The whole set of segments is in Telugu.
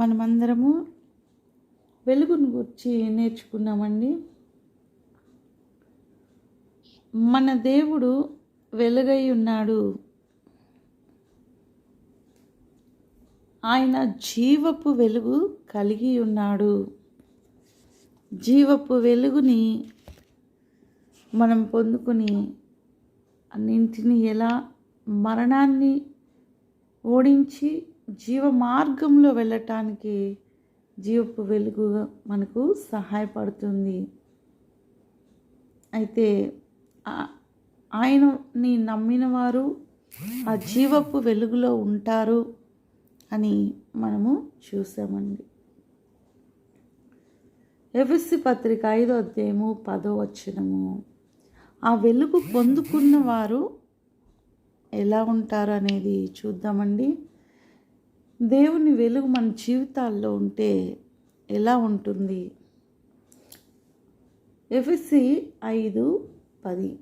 మనమందరము వెలుగును గురించి నేర్చుకున్నామండి. మన దేవుడు వెలుగై ఉన్నాడు. ఆయన జీవపు వెలుగు కలిగి ఉన్నాడు. జీవపు వెలుగుని మనం పొందుకుని అన్నింటినీ ఎలా మరణాన్ని ఓడించి జీవ మార్గంలో వెళ్ళటానికి జీవపు వెలుగు మనకు సహాయపడుతుంది. అయితే ఆయనని నమ్మిన వారు ఆ జీవపు వెలుగులో ఉంటారు అని మనము చూసామండి. ఎఫ్ఎస్సి పత్రిక ఐదో అధ్యాయము పదో వచ్చినము ఆ వెలుగు పొందుకున్న వారు ఎలా ఉంటారు అనేది చూద్దామండి. దేవుని వెలుగు మన జీవితాల్లో ఉంటే ఎలా ఉంటుంది? ఎఫ్ఎస్సి ఐదు పది.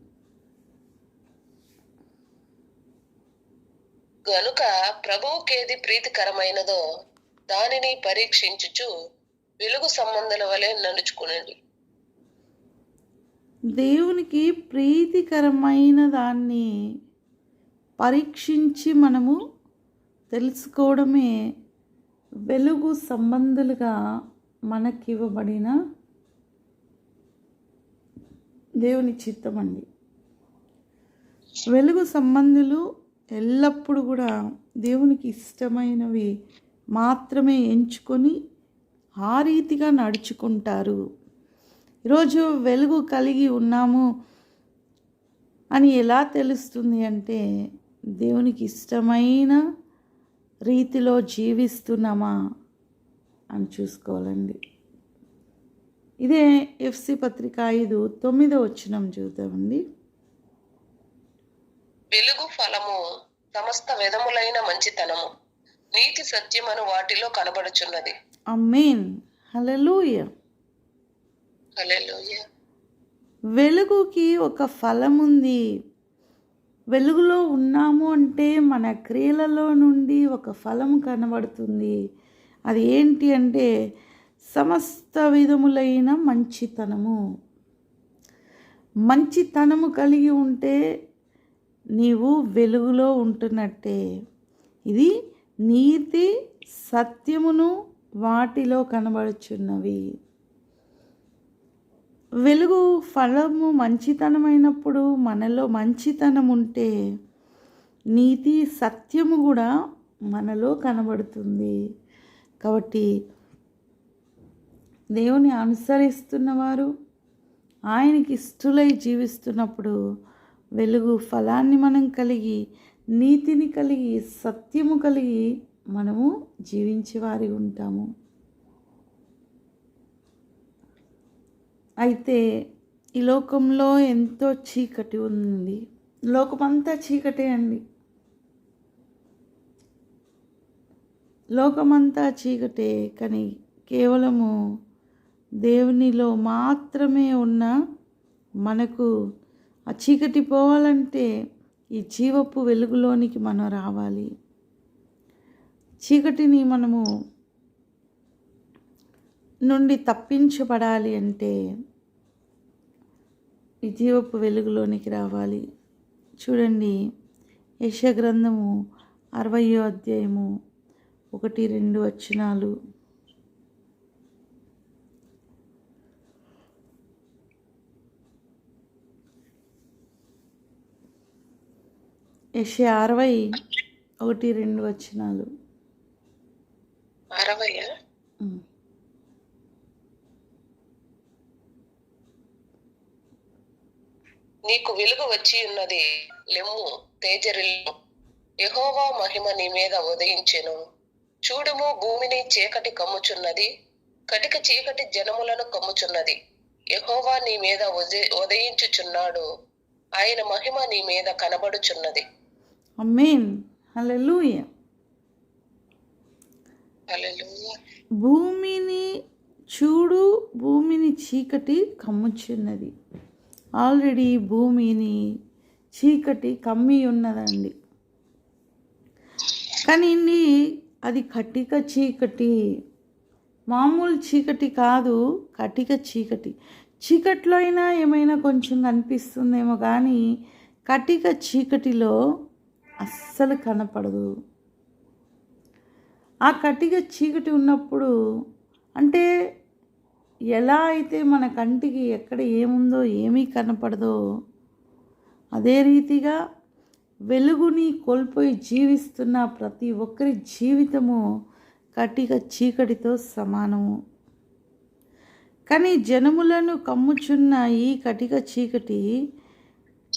గనుక ప్రభువుకేది ప్రీతికరమైనదో దానిని పరీక్షించుచు వెలుగు సంబంధుల వలె నడుచుకునండి. దేవునికి ప్రీతికరమైన దాన్ని పరీక్షించి మనము తెలుసుకోవడమే వెలుగు సంబంధులుగా మనకివ్వబడిన దేవుని చిత్తం అండి. వెలుగు సంబంధులు ఎల్లప్పుడూ కూడా దేవునికి ఇష్టమైనవి మాత్రమే ఎంచుకొని ఆ రీతిగా నడుచుకుంటారు. ఈరోజు వెలుగు కలిగి ఉన్నాము అని ఎలా తెలుస్తుంది అంటే దేవునికి ఇష్టమైన రీతిలో జీవిస్తున్నామా అని చూసుకోవాలండి. ఇదే ఎఫ్సి పత్రిక ఐదు తొమ్మిదో వచ్చినం చూద్దామండి. వెలుగు ఫలము సమస్త విధములైన మంచితనము. నీతి సత్యమను వాటిలో కనబడుచున్నది. అమ్మేన్ హలలుయ వెలుగుకి ఒక ఫలం ఉంది వెలుగులో ఉన్నాము అంటే మన క్రియలలో నుండి ఒక ఫలం కనబడుతుంది. అది ఏంటి అంటే సమస్త విధములైన మంచితనము. మంచితనము కలిగి ఉంటే నీవు వెలుగులో ఉంటున్నట్టే. ఇది నీతి సత్యమును వాటిలో కనబడుచున్నవి. వెలుగు ఫలము మంచితనమైనప్పుడు మనలో మంచితనం ఉంటే నీతి సత్యము కూడా మనలో కనబడుతుంది. కాబట్టి దేవుని అనుసరిస్తున్నవారు ఆయనకి ఇష్టలై జీవిస్తున్నప్పుడు వెలుగు ఫలాన్ని మనం కలిగి నీతిని కలిగి సత్యము కలిగి మనము జీవించేవారి ఉంటాము. అయితే ఈ లోకంలో ఎంతో చీకటి ఉంది. లోకమంతా చీకటే అండి. లోకమంతా చీకటే కానీ కేవలము దేవునిలో మాత్రమే ఉన్న మనకు ఆ చీకటి పోవాలంటే ఈ జీవపు వెలుగులోనికి మనం రావాలి. చీకటిని మనము నుండి తప్పించబడాలి అంటే ఈ జీవపు వెలుగులోనికి రావాలి. చూడండి యశగ్రంథము అరవయో అధ్యాయము ఒకటి రెండు వచనాలు. యశ అరవై ఒకటి రెండు వచనాలు అరవై ఉమ్. నీకు వెలుగు వచ్చి ఉన్నది లెమ్ము తేజరిల్లు. యెహోవా మహిమ నీ మీద ఉదయించెను. చూడుము భూమిని చీకటి కమ్ముచున్నది కటిక చీకటి జనములను కమ్ముచున్నది. యెహోవా నీ మీద ఉదయ- ఉదయించుచున్నాడు. ఆయన మహిమ నీ మీద కనబడుచున్నది. అమ్మేన్ హల్లెలూయ. హల్లెలూయా. భూమిని చూడు భూమిని చీకటి కమ్ముచున్నది. ఆల్రెడీ భూమిని చీకటి కమ్మి ఉన్నదండి. కానీ అది కటిక చీకటి. మామూలు చీకటి కాదు కటిక చీకటి. చీకట్లో అయినా ఏమైనా కొంచెం కనిపిస్తుందేమో కానీ కటిక చీకటిలో అస్సలు కనపడదు. ఆ కటిక చీకటి ఉన్నప్పుడు అంటే ఎలా అయితే మన కంటికి ఎక్కడ ఏముందో ఏమీ కనపడదో అదే రీతిగా వెలుగుని కోల్పోయి జీవిస్తున్న ప్రతి ఒక్కరి జీవితము కటిక చీకటితో సమానము. కానీ జనములను కమ్ముచున్న ఈ కటిక చీకటి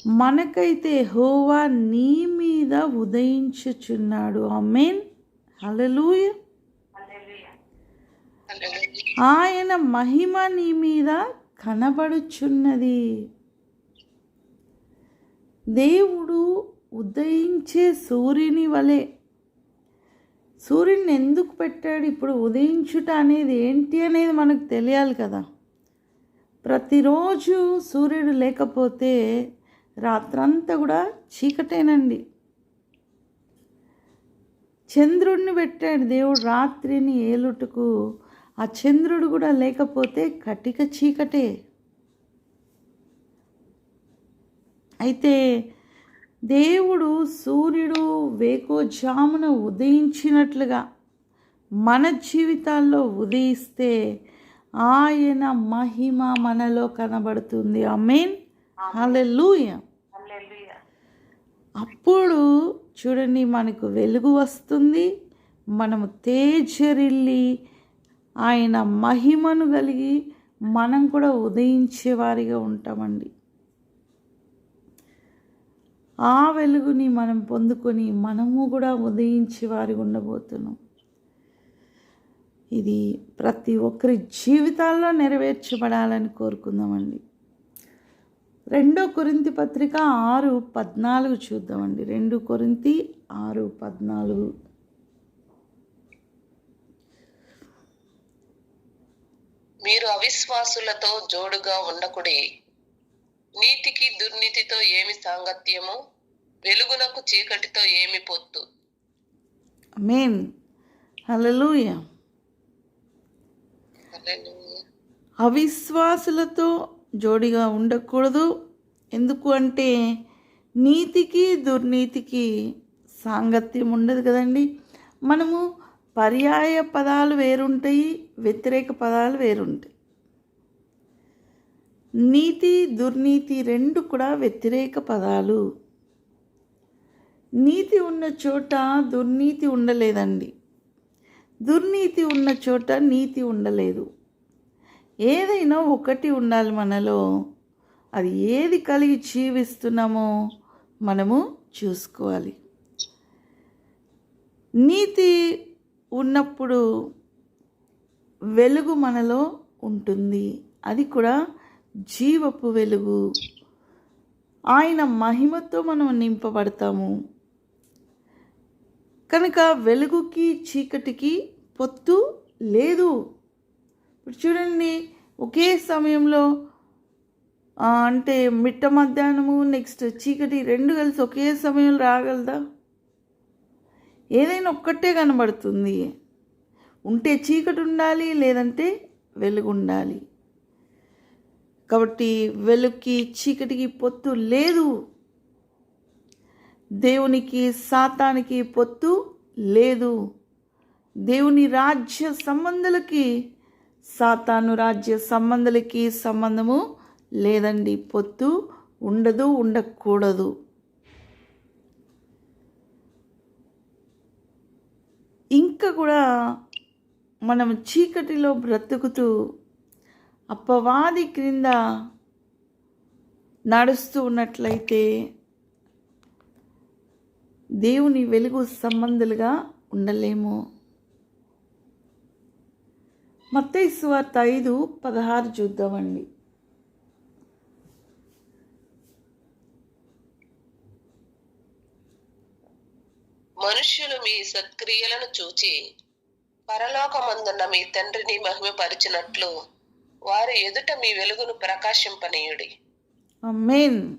మనకైతే హోవా నీ మీద ఉదయించుచున్నాడు. ఆ అమేన్ హల్లెలూయ. ఆయన మహిమ నీ మీద కనబడుచున్నది. దేవుడు ఉదయించే సూర్యుని వలె సూర్యుని ఎందుకు పెట్టాడు? ఇప్పుడు ఉదయించుట అనేది ఏంటి అనేది మనకు తెలియాలి కదా. ప్రతిరోజు సూర్యుడు లేకపోతే రాత్రంతా కూడా చీకటేనండి. చంద్రుడిని పెట్టాడు దేవుడు రాత్రిని ఏలుటకు. ఆ చంద్రుడు కూడా లేకపోతే కటిక చీకటే. అయితే దేవుడు సూర్యుడు వేకోజామున ఉదయించినట్లుగా మన జీవితాల్లో ఉదయిస్తే ఆయన మహిమ మనలో కనబడుతుంది. అమేన్ హల్లెలూయ. అప్పుడు చూడండి మనకు వెలుగు వస్తుంది మనము తేజరిల్లి ఆయన మహిమను కలిగి మనం కూడా ఉదయించేవారిగా ఉంటామండి. ఆ వెలుగుని మనం పొందుకొని మనము కూడా ఉదయించేవారి ఉండబోతున్నాం. ఇది ప్రతి ఒక్కరి జీవితాల్లో నెరవేర్చబడాలని కోరుకుందామండి. రెండో కొరింతి పత్రిక ఆరు పద్నాలుగు చూద్దామండి. రెండు కొరింతి ఆరు పద్నాలుగు. మీరు అవిశ్వాసులతో జోడుగా ఉండకుడి. నీతికి దుర్నీతితో ఏమి సాంగత్యము? వెలుగునకు చీకటితో ఏమి పొత్తు? మేన్ హల్లెలూయా. అవిశ్వాసులతో జోడిగా ఉండకూడదు. ఎందుకు అంటే నీతికి దుర్నీతికి సాంగత్యం ఉండదు కదండి. మనము పర్యాయ పదాలు వేరుంటాయి. వ్యతిరేక పదాలు వేరుంటాయి. నీతి దుర్నీతి రెండు కూడా వ్యతిరేక పదాలు. నీతి ఉన్న చోట దుర్నీతి ఉండలేదండి. దుర్నీతి ఉన్న చోట నీతి ఉండలేదు. ఏదైనా ఒకటి ఉండాలి మనలో. అది ఏది కలిగి జీవిస్తున్నామో మనము చూసుకోవాలి. నీతి ఉన్నప్పుడు వెలుగు మనలో ఉంటుంది. అది కూడా జీవపు వెలుగు. ఆయన మహిమతో మనం నింపబడతాము. కనుక వెలుగుకి చీకటికి పొత్తు లేదు. ఇప్పుడు చూడండి ఒకే సమయంలో అంటే మిట్ట మధ్యాహ్నము నెక్స్ట్ చీకటి రెండు కలిసి ఒకే సమయంలో రాగలదా? ఏదైనా ఒక్కటే కనబడుతుంది. ఉంటే చీకటి ఉండాలి లేదంటే వెలుగు ఉండాలి కాబట్టి వెలుగుకి చీకటికి పొత్తు లేదు. దేవునికి సాతానికి పొత్తు లేదు. దేవుని రాజ్య సంబంధులకి సాతాను రాజ్య సంబంధులకి సంబంధము లేదండి. పొత్తు ఉండదు ఉండకూడదు. ఇంకా కూడా మనం చీకటిలో బ్రతుకుతూ అప్పవాది క్రింద నడుస్తూ ఉన్నట్లయితే దేవుని వెలుగు సంబంధులుగా ఉండలేము. మత్తయి సువార్త ఐదు పదహారు చూద్దామండి. మనుష్యులు మీ సత్క్రియలను చూచి పరలోకమందున్న మీ తండ్రిని మహిమపరిచినట్లు వారి ఎదుట మీ వెలుగును ప్రకాశింపనీయుడి. అమ్మేన్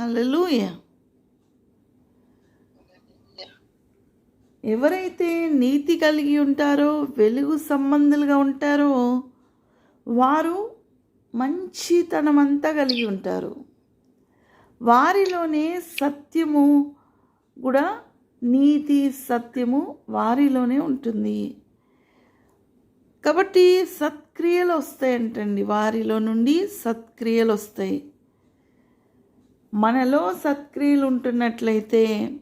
హల్లెలూయ. ఎవరైతే నీతి కలిగి ఉంటారో వెలుగు సంబంధులుగా ఉంటారో వారు మంచితనమంతా కలిగి ఉంటారు. వారిలోనే సత్యము కూడా నీతి సత్యము వారిలోనే ఉంటుంది. కాబట్టి సత్క్రియలు వస్తాయంటండి. వారిలో నుండి సత్క్రియలు వస్తాయి. మనలో సత్క్రియలు ఉంటున్నట్లయితే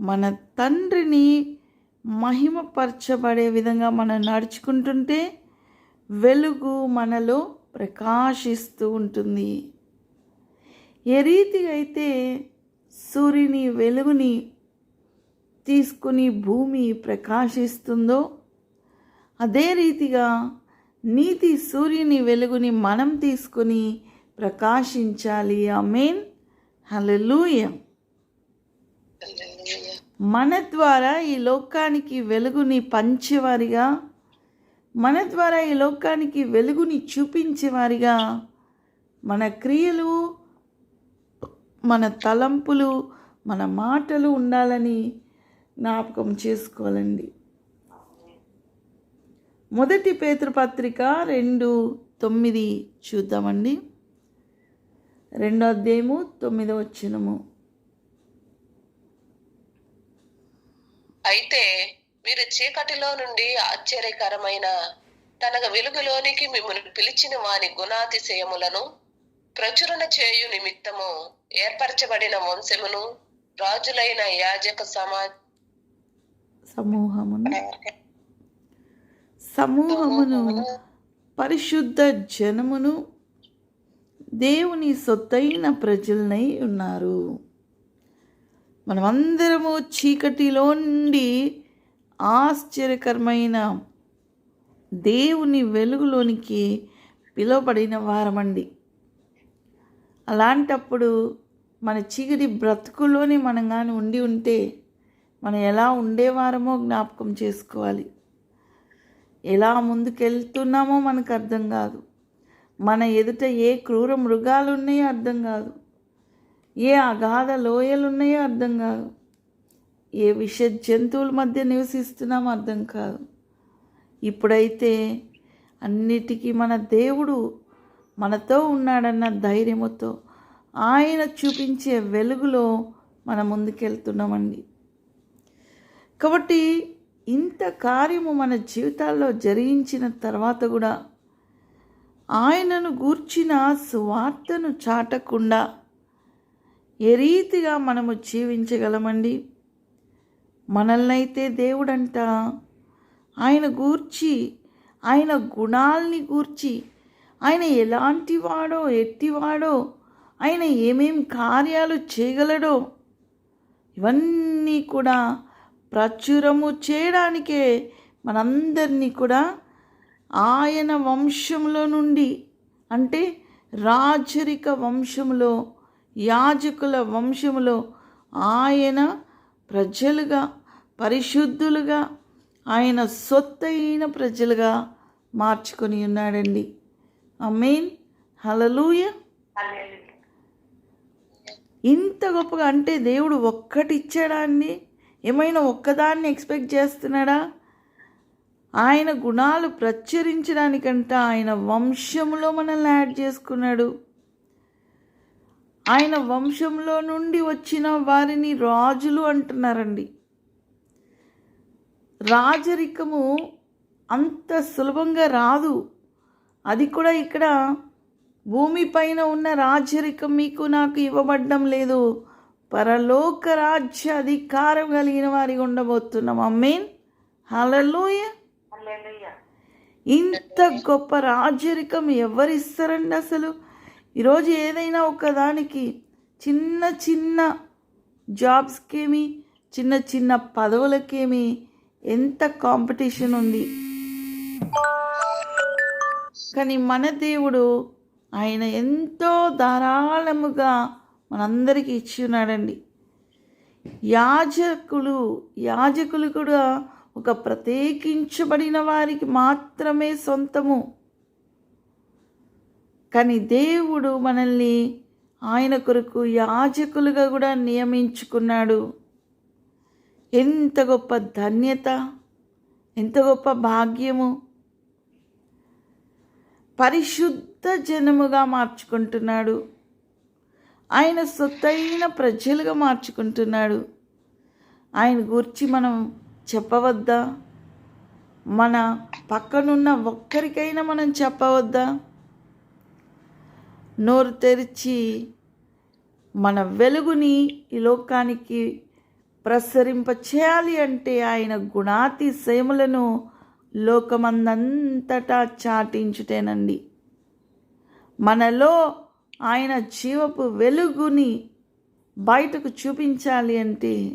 మన తండ్రిని మహిమపరచబడే విధంగా మనం నడుచుకుంటుంటే వెలుగు మనలో ప్రకాశిస్తూ ఉంటుంది. ఏ రీతిగా అయితే సూర్యుని వెలుగుని తీసుకుని భూమి ప్రకాశిస్తుందో అదే రీతిగా నీతి సూర్యుని వెలుగుని మనం తీసుకుని ప్రకాశించాలి. ఆమెన్. హల్లెలూయా. హల్లెలూయా. మన ద్వారా ఈ లోకానికి వెలుగుని పంచేవారిగా మన ద్వారా ఈ లోకానికి వెలుగుని చూపించేవారిగా మన క్రియలు మన తలంపులు మన మాటలు ఉండాలని జ్ఞాపకం చేసుకోవాలండి. మొదటి పేతృపత్రిక రెండు తొమ్మిది చూద్దామండి. రెండో అధ్యాయము తొమ్మిదో వచ్చినము అయితే మీరు చీకటిలో నుండి ఆశ్చర్యకరమైన తన వెలుగులోనికి మిమ్మల్ని పిలిచిన వాని గుణాతిశయములను ప్రచురణ చేయు నిమిత్తము ఏర్పరచబడిన వంశమును రాజులైన యాజక సమా సమూహమును సమూహమును పరిశుద్ధ జనమును దేవుని సొత్తైన ప్రజలనై ఉన్నారు. మనమందరము చీకటిలో నుండి ఆశ్చర్యకరమైన దేవుని వెలుగులోనికి పిలువబడిన వారమండి. అలాంటప్పుడు మన చీకటి బ్రతుకులోని మనం కానీ ఉండి ఉంటే మనం ఎలా ఉండేవారమో జ్ఞాపకం చేసుకోవాలి. ఎలా ముందుకెళ్తున్నామో మనకు అర్థం కాదు. మన ఎదుట ఏ క్రూర మృగాలు ఉన్నాయో అర్థం కాదు. ఏ అగాధ లోయలు ఉన్నాయో అర్థం కాదు. ఏ విష జంతువుల మధ్య నివసిస్తున్నామో అర్థం కాదు. ఇప్పుడైతే అన్నిటికీ మన దేవుడు మనతో ఉన్నాడన్న ధైర్యముతో ఆయన చూపించే వెలుగులో మనం ముందుకెళ్తున్నామండి. కాబట్టి ఇంత కార్యము మన జీవితాల్లో జరిగించిన తర్వాత కూడా ఆయనను గూర్చిన సువార్తను చాటకుండా ఏ రీతిగా మనము జీవించగలమండి? మనల్నైతే దేవుడంట. ఆయన గూర్చి ఆయన గుణాల్ని గూర్చి ఆయన ఎలాంటి వాడో ఎట్టివాడో ఆయన ఏమేం కార్యాలు చేయగలడో ఇవన్నీ కూడా ప్రచురము చేయడానికే మనందరినీ కూడా ఆయన వంశంలో నుండి అంటే రాజరిక వంశంలో యాజకుల వంశంలో ఆయన ప్రజలుగా పరిశుద్ధులుగా ఆయన సొత్తైన ప్రజలుగా మార్చుకొని ఉన్నాడండి. అమీన్ హలలుయ ఇంత గొప్పగా అంటే దేవుడు ఒక్కటి ఇచ్చాడా అండి? ఏమైనా ఒక్కదాన్ని ఎక్స్పెక్ట్ చేస్తున్నాడా? ఆయన గుణాలు ప్రచురించడానికంట ఆయన వంశంలో మనల్ని యాడ్ చేసుకున్నాడు. ఆయన వంశంలో నుండి వచ్చిన వారిని రాజులు అంటున్నారండి. రాజరికము అంత సులభంగా రాదు. అది కూడా ఇక్కడ భూమిపైన ఉన్న రాజరికం మీకు నాకు ఇవ్వబడ్డం లేదు. పరలోక రాజ్య అధికారం కలిగిన వారిగా ఉండబోతున్నాం. అమ్మేన్ హలలోయ ఇంత గొప్ప రాజరికం ఎవరిస్తారండి అసలు? ఈరోజు ఏదైనా ఒకదానికి చిన్న చిన్న జాబ్స్కేమి చిన్న చిన్న పదవులకేమి ఎంత కాంపిటీషన్ ఉంది? కానీ మన దేవుడు ఆయన ఎంతో ధారాళముగా మనందరికీ ఇచ్చి ఉన్నాడండి యాజకులు యాజకులు కూడా ఒక ప్రత్యేకించబడిన వారికి మాత్రమే సొంతము. కానీ దేవుడు మనల్ని ఆయన కొరకు యాజకులుగా కూడా నియమించుకున్నాడు. ఎంత గొప్ప ధన్యత ఎంత గొప్ప భాగ్యము. పరిశుద్ధ జనముగా మార్చుకుంటున్నాడు. ఆయన సొత్తైన ప్రజలుగా మార్చుకుంటున్నాడు. ఆయన గురించి మనం చెప్పవద్దా? మన పక్కనున్న ఒక్కరికైనా మనం చెప్పవద్దా? నోరు తెరిచి మన వెలుగుని ఈ లోకానికి ప్రసరింప చేయాలి అంటే ఆయన గుణాతిశయములను లోకమందంతటా చాటించుటేనండి. మనలో ఆయన జీవపు వెలుగుని బయటకు చూపించాలి అంటే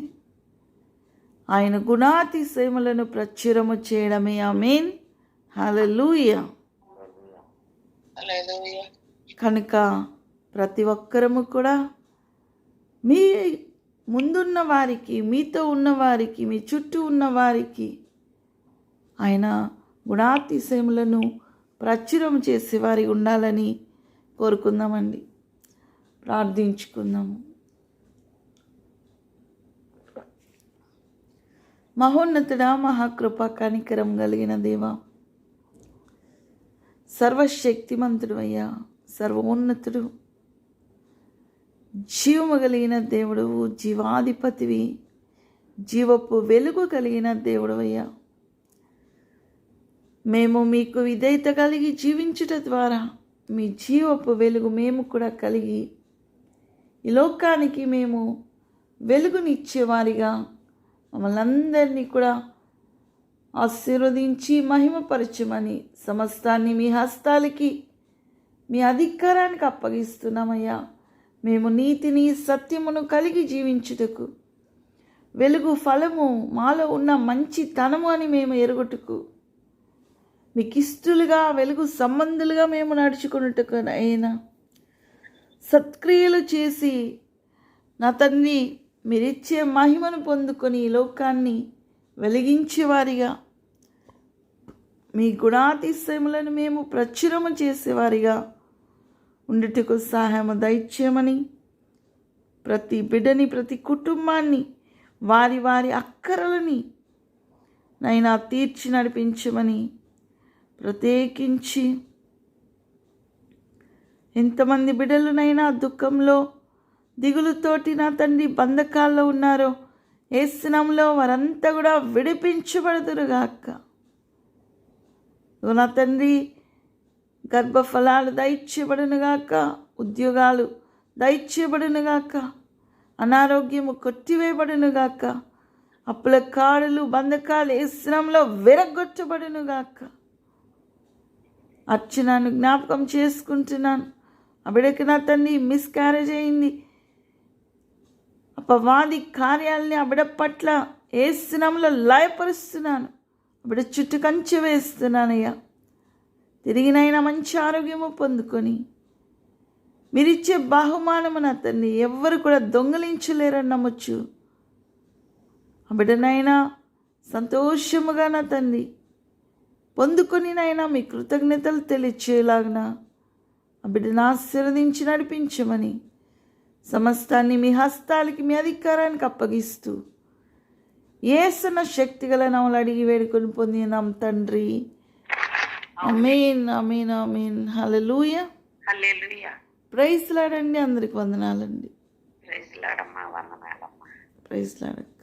ఆయన గుణాతిశయములను ప్రచురము చేయడమే. ఆమెన్. హల్లెలూయా. హల్లెలూయా. కనుక ప్రతి ఒక్కరము కూడా మీ ముందున్న వారికి మీతో ఉన్న వారికి మీ చుట్టూ ఉన్న వారికి ఆయన గుణాతిశయములను ప్రచురం చేసేవారి ఉండాలని కోరుకుందామండి. ప్రార్థించుకుందాము. మహోన్నతుడా మహాకృప కనికరం కలిగిన దేవా సర్వశక్తిమంతుడు అయ్యా సర్వోన్నతుడు. జీవము కలిగిన దేవుడు జీవాధిపతివి. జీవపు వెలుగు కలిగిన దేవుడు అయ్యా మేము మీకు విధేయత కలిగి జీవించుట ద్వారా మీ జీవపు వెలుగు మేము కూడా కలిగి ఈ లోకానికి మేము వెలుగునిచ్చేవారిగా మమ్మల్ని అందరినీ కూడా ఆశీర్వదించి మహిమపరచమని సమస్తాన్ని మీ హస్తాలకి మీ అధికారానికి అప్పగిస్తున్నామయ్యా. మేము నీతిని సత్యమును కలిగి జీవించుటకు వెలుగు ఫలము మాలో ఉన్న మంచి తనము అని మేము ఎరుగుటకు మీకు ఇష్టలుగా వెలుగు సంబంధులుగా మేము నడుచుకున్నట్టుకు అయినా సత్క్రియలు చేసి నా తండ్రి మీరిచ్చే మహిమను పొందుకొని ఈ లోకాన్ని వెలిగించేవారిగా మీ గుణాతిశయములను మేము ప్రచురము చేసేవారిగా ఉండుటకు సహాయము దయచేయమని ప్రతి బిడ్డని ప్రతి కుటుంబాన్ని వారి వారి అక్కరలని నైనా తీర్చి నడిపించమని ప్రత్యేకించి ఎంతమంది బిడ్డలునైనా దుఃఖంలో దిగులుతోటి నా తండ్రి బంధకాల్లో ఉన్నారో ఏ వారంతా కూడా విడిపించబడదురుగాక నా తండ్రి గర్భఫలాలు దయచేయబడునుగాక ఉద్యోగాలు దయచేయబడునుగాక అనారోగ్యము కొట్టివేయబడునుగాక అప్పుల కాడులు బంధకాలు ఏ శ్రమంలో విరగొట్టబడునుగాక అర్చనను జ్ఞాపకం చేసుకుంటున్నాను. ఆ బిడ్డకి నా తండ్రి మిస్క్యారేజ్ అయింది. అపవాది కార్యాలని ఆ పట్ల ఏ శ్రమంలో లయపరుస్తున్నాను. ఆ బిడ్డ చుట్టూ కంచె వేస్తున్నానయ్యా. తిరిగినైనా మంచి ఆరోగ్యము పొందుకొని మీరిచ్చే బహుమానము నా తండ్రి ఎవ్వరు కూడా దొంగలించలేరని నమ్మొచ్చు ఆ బిడ్డనైనా సంతోషముగా నా తండ్రి పొందుకొని నైనా మీ కృతజ్ఞతలు తెలియచేలాగిన? ఆ బిడ్డను ఆశీర్వదించి నడిపించమని సమస్తాన్ని మీ హస్తాలకి మీ అధికారానికి అప్పగిస్తూ ఏసన శక్తి గల నమ్మలు అడిగి వేడుకొని పొందినాం తండ్రి. అమీన్ అమీన్ అమీన్ హల్లెలూయా. ప్రైజ్ లాడండి అందరికి వందనాలండి. ప్రైజ్ లాడమ్మా వందనాలమ్మా. లాడండి